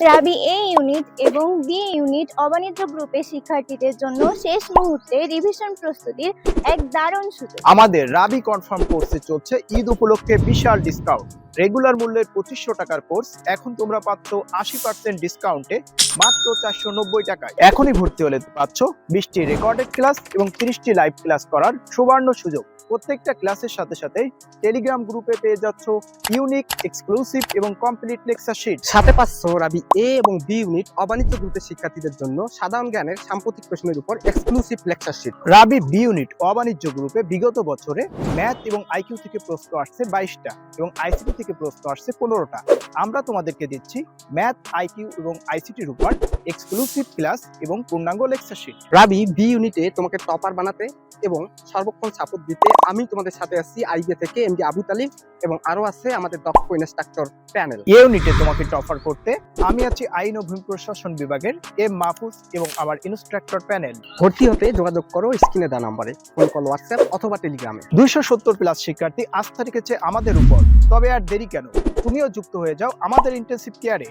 Rabi A unit এবং B unit অবাণিজ্য গ্রুপে শিক্ষার্থীদের জন্য শেষ মুহূর্তে রিভিশন প্রস্তুতির এক দারুণ সুযোগ। আমাদের রাবি কনফার্ম কোর্সে চলছে ঈদ উপলক্ষে বিশাল ডিসকাউন্ট রেগুলার মূল্যের পঁচিশশো টাকার কোর্স। এখন তোমরা পাচ্ছ আশি পার্সেন্ট ডিসকাউন্টে মাত্র চারশো নব্বই টাকায়। এখনই ভর্তি হলে পাচ্ছ বিশটি রেকর্ডেড ক্লাস এবং তিরিশটি লাইভ ক্লাস করার সুবর্ণ সুযোগ। প্রত্যেকটা ক্লাসের সাথে সাথে টেলিগ্রাম গ্রুপে পেয়ে যাচ্ছ ইউনিক এক্সক্লুসিভ এবং কমপ্লিট লেকচার শিট সাথে পাচ্ছ রাবি এ এবং বি ইউনিট অবাণিজ্য গ্রুপের শিক্ষার্থীদের জন্য সাধারণ জ্ঞানের সাম্প্রতিক প্রশ্নের উপর exclusive lecture sheet Rabi B unit অবাণিজ্য গ্রুপে বিগত বছরে ম্যাথ এবং আইকিউ থেকে প্রশ্ন আসছে বাইশটা এবং আইসিটি থেকে প্রশ্ন আসছে পনেরোটা। আমরা তোমাদেরকে দিচ্ছি ম্যাথ আইকিউ এবং আইসিটির উপর এক্সক্লুসিভ ক্লাস এবং পূর্ণাঙ্গ লেকচার শিট রাবি বি ইউনিটে তোমাকে টপার বানাতে এবং সর্বক্ষণ সাপোর্ট দিতে আমি তোমাদের সাথে আছি আইবিএ থেকে এমডি আবু তালিব এবং আরও আছে আমাদের দক্ষ ইনস্ট্রাক্টর প্যানেল এ ইউনিটে তোমাকে টফার করতে আমি আছি আইন ও ভূমি প্রশাসন বিভাগের এম মাহফুজ এবং আমার ইনস্ট্রাক্টর প্যানেল ভর্তি হতে যোগাযোগ করো স্ক্রিনে দেওয়া নাম্বারে। ফোন কল হোয়াটসঅ্যাপ অথবা টেলিগ্রামে দুইশো সত্তর প্লাস শিক্ষার্থী আস্থা রেখেছে আমাদের উপর। তবে আর দেরি কেন? তুমিও যুক্ত হয়ে যাও আমাদের ইন্টেন্সিভ কেয়ারে